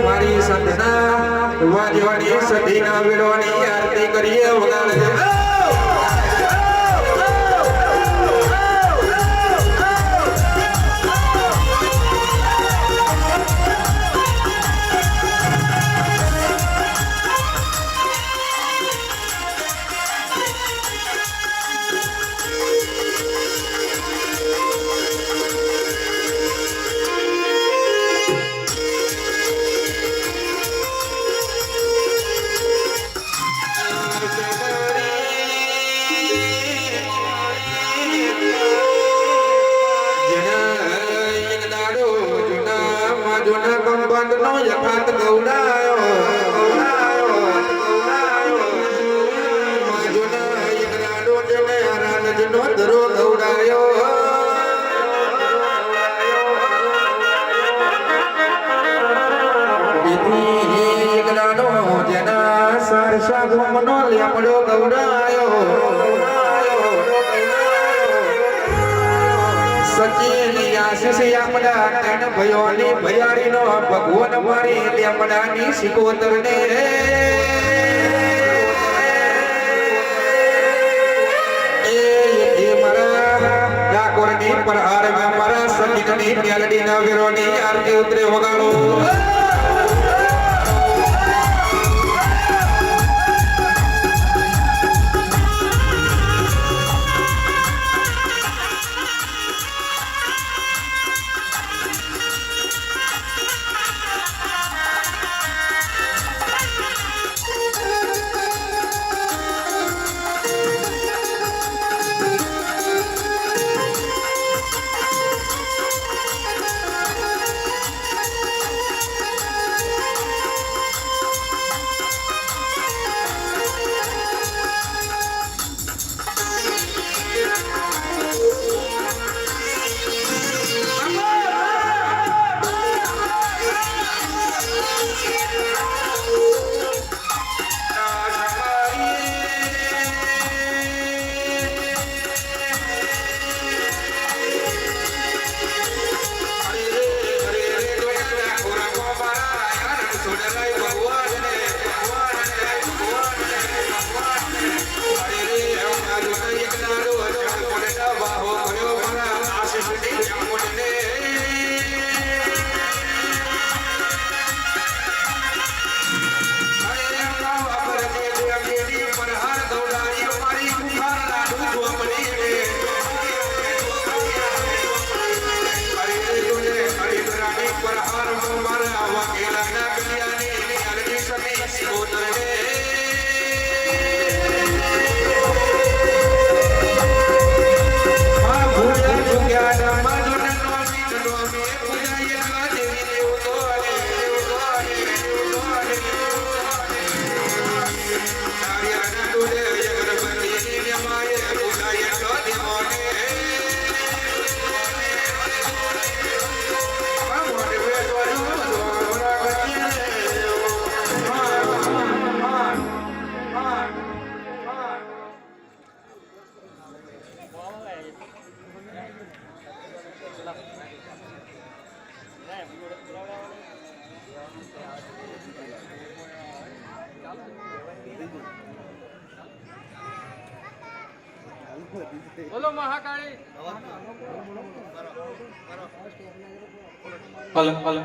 મારી સંતના વાડી વાડી સતીના વિડવાની આરતી કરીએ ઉદાહરણ મનો લેપડો ગવડાયો. સચીની આશીષ આપડા કણ ભયોની ભયારીનો ભગવાન મારી લેપડાની શિકોતરને પર હાર મારા સચીની મેલડી ના વિરોની આરતી ઉતરે વગાડો. બોલો મહાકાળી! હલો હલો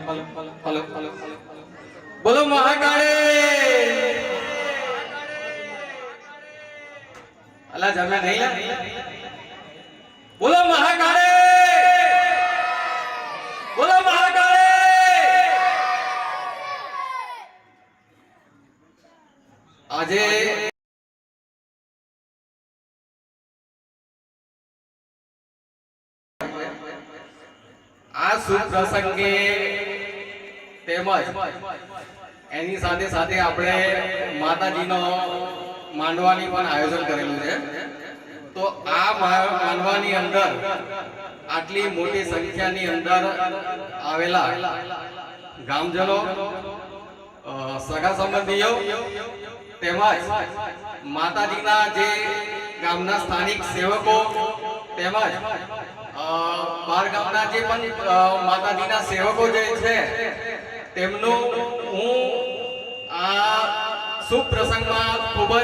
બોલો મહાકાળી? બોલો મહાકાળી! બોલો મહાકાળી! આજે શુભ પ્રસંગે તેમજ એની સાથે સાથે આપણે માતાજીનો માંડવાની પણ આયોજન કરેલું છે. તો આ માંડવાની અંદર આટલી મોટી સંખ્યાની અંદર આવેલા ગામજનો સગા સંબંધીઓ તેમજ માતાજીના જે ગામના સ્થાનિક સેવકો તેમજ અ, બહાર ગામના જે પણ માતાજીના સેવકો જે છે તેમનું હું આ શુભ પ્રસંગમાં ખૂબ જ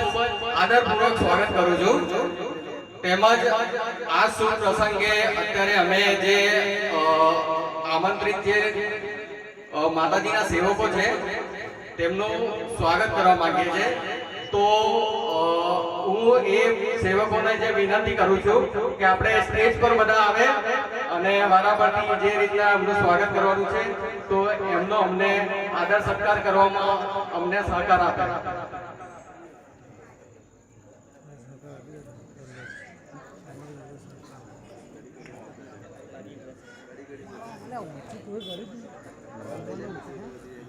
આદરપૂર્વક સ્વાગત કરું છું. તેમજ આ શુભ પ્રસંગે અત્યારે અમે જે આમંત્રિત જે માતાજીના સેવકો છે તેમનું સ્વાગત કરવા માંગીએ છીએ. તો હું એ સેવકોને જે વિનંતી કરું છું કે આપણે સ્ટેજ પર બધા આવે અને મારા પરથી જે રીતના એમનું સ્વાગત કરવાનું છે તો એમનો અમને આદર સત્કાર કરવામાં અમને સહકાર આપે.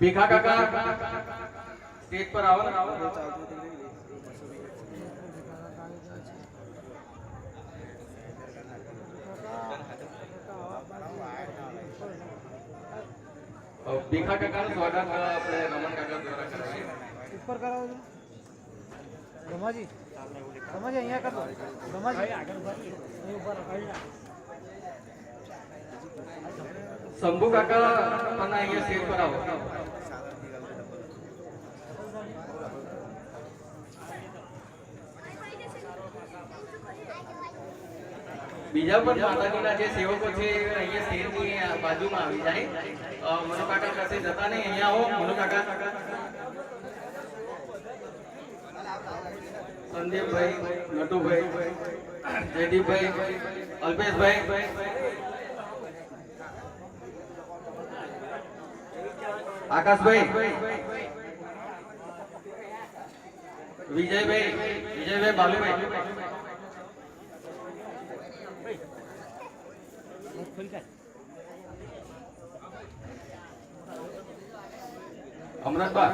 ભીખા કાકા સ્ટેજ પર આવો અ, ભીખા કાકાનું સ્વાગત આપણે રમણ કાકા દ્વારા કરાવીએ ઉપર કરાવો છો રમાજી રમાજી અહીંયા કરો રમાજી. શંભુ કાકા પણ અહીંયા સેવ પર બીજા પણ માતાજીના જે સેવકો છે અહીંયા શેરની બાજુમાં આવી જાય. અ, મનુ પાસે જતા નહીં અહીંયા આવો મનુ કાકા. સંદીપભાઈ નટુભાઈ જયદીપભાઈ અલ્પેશભાઈ. આકાશભાઈ. વિજયભાઈ વિજયભાઈ બાલુભાઈ. અમરતબા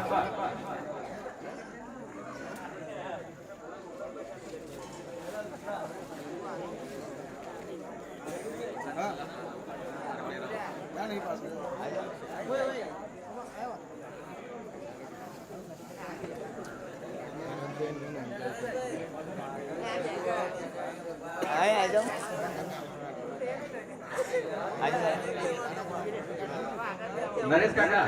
નરેશ કાકા.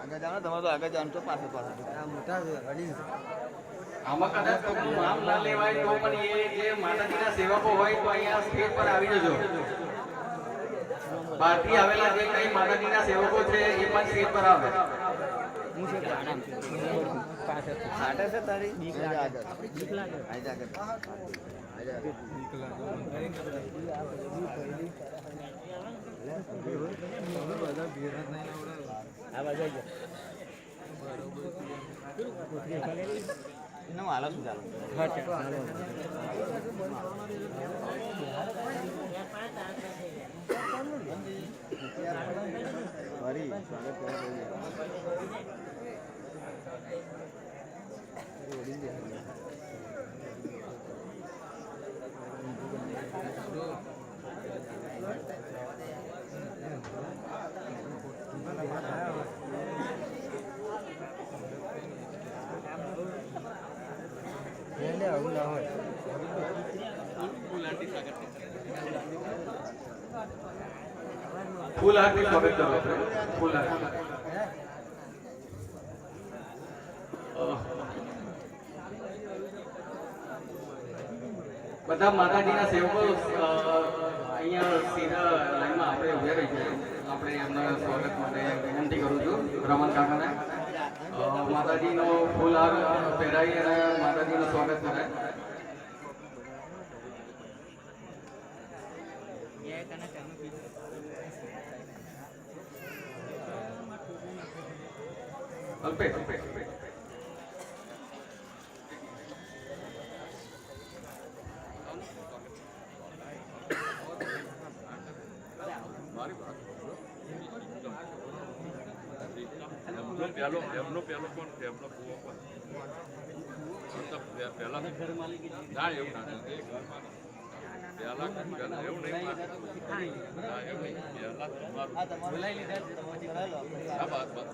આગળ જાઓ ને આગળ જાઓ ને તો પાછળ પાછળ મોટા રડી આમાં કદાચ કોઈનું નામ ના લેવાય તો પણ એ જે માતાજીના સેવકો હોય તો અહીંયા સ્ટેજ પર આવી જજો. બહારથી આવેલા જે કઈ માતાજીના સેવકો છે એ પણ સ્ટેજ પર આવે. છે? તારી બીક લાગે. બીક લાગે. આગળ એનો હાલો શું ચાલો ફરી સ્વાગત કરવા હાથથી સ્વાગત કરો આપણે. ફૂલ હાથ બધા માતાજીના સેવકો અહીંયા સીધા લાઈનમાં આપણે ઊભા રહી જાય આપણે એમના સ્વાગત માટે વિનંતી કરું છું, રમણ કાકાને. માતાજીનો ફૂલહાર પહેરાવી અને માતાજીનું સ્વાગત કરે અલ્પેશ. એમનો પહેલો એમનો પહેલો કોણ છે એમનો ભૂવો કોણ મતલબ પે- પહેલા ના એવું ના પહેલા પહેલા એવું નહીં ના એવું નહીં. પહેલા તમારું. હા બસ બસ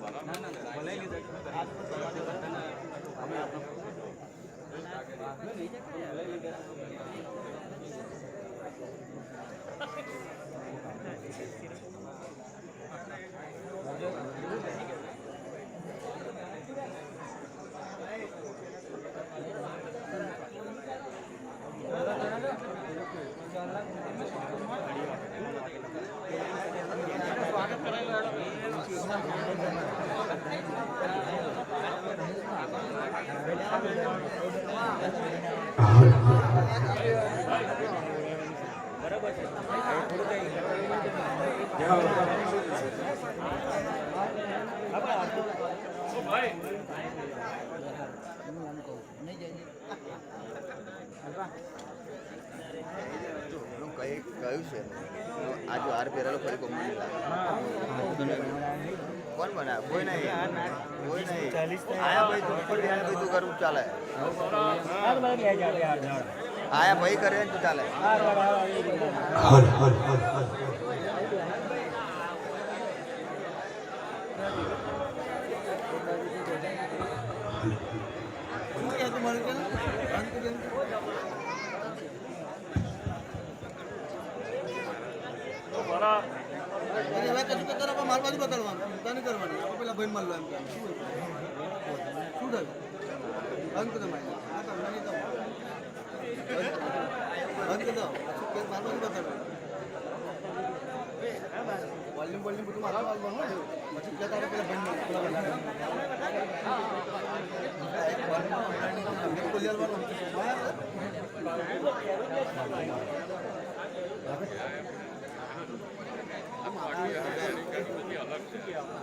બરાબર એનું કઈ કયું છે? આ હાર પહેરેલો ફરી કોમ કોણ બનાવે કોઈ નહીં. કોઈ નહીં. આયા ભાઈ તું ઉપર ધ્યાન ભાઈ તું કરવું ચાલે. આયા ભાઈ કરે તું ચાલે. હવે કશું તો તારા માર બાજુ બતાડવાનું ચિંતા નહીં કરવાની. આપણે પેલા ભાઈ મળવા એમ શું શું થયું? અંક તમારી આ તમને નહીં તમારે બંધ દો માર બાજુ બતાડવાનું વોલ્યુમ વોલ્યુમ બધું આવવાનું હોય પછી પેલા તારે પેલા બંધ ખોલી Masih ada 定不一样